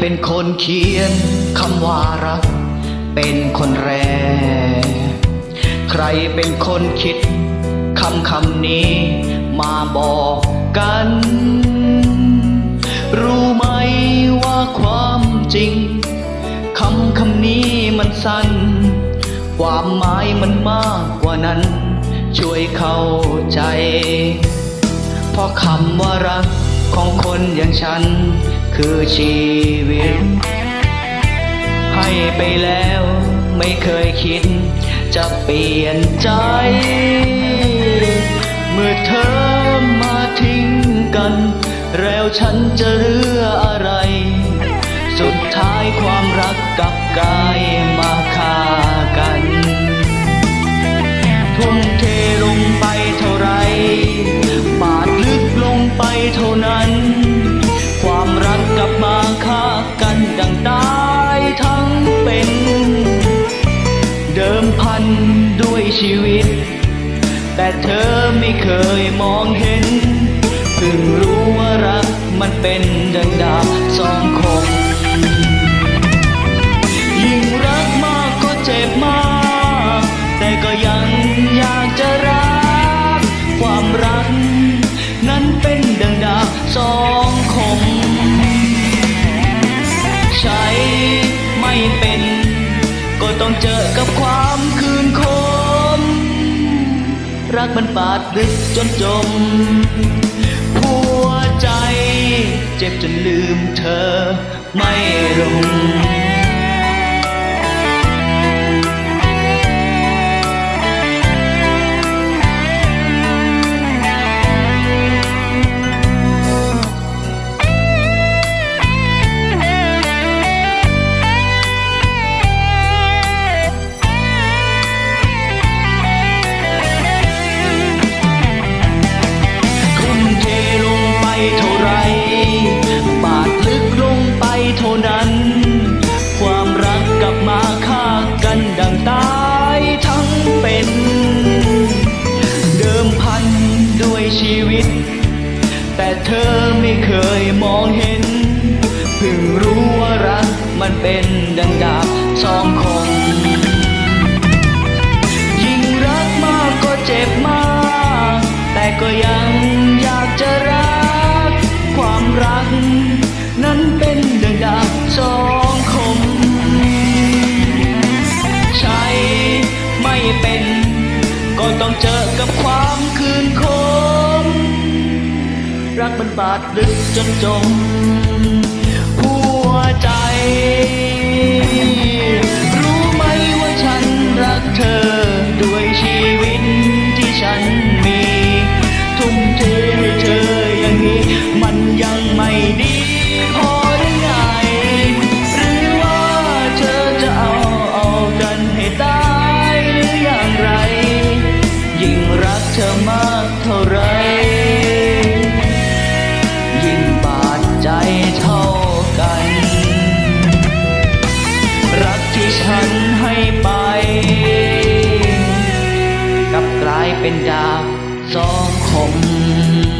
เป็นคนเขียนคำว่ารัก เป็นคนแรก ใครเป็นคนคิดคำคำนี้มาบอกกัน รู้ไหมว่าความจริงคำคำนี้มันสั้น ความหมายมันมากกว่านั้น ช่วยเข้าใจ เพราะคำว่ารักของคนอย่างฉัน คือชีวิต ให้ไปแล้วไม่เคยคิด จะเปลี่ยนใจ เมื่อเธอมาทิ้งกัน แล้วฉันจะเลืออะไร สุดท้ายความรักกลับกลายมาฆ่ากันทุ่มเท แต่เธอไม่เคยมองเห็นเพิ่งรู้ว่ารักมันเป็นดังดาบสองคมยิ่งรักมากก็เจ็บมาก แต่ก็ยังอยากจะรัก ความรัก นั้นเป็นดังดาบสองคม ใช้ไม่เป็น ก็ต้องเจอกับ รักมันบาดลึกจนจม หัวใจ เจ็บจนลืมเธอไม่ลง ธอไม่เคยมองเห็น เพิ่งรู้ว่ารักมันเป็นดังดาบสองคมยิ่งรักมากก็เจ็บมาก แต่ก็ยังอยากจะรัก ความรัก นั้นเป็น บาดลึกจนจม หัวใจ รู้ไหมว่าฉันรักเธอ ด้วยชีวิตที่ฉันมี ทุ่มเทให้เธออย่างนี้ มันยังไม่ดีพอหรือไงหรือว่าเธอจะเอาเอากันให้ตายหรืออย่างไร ยิ่งรักเธอมากเท่าไร เป็นดาบสองคม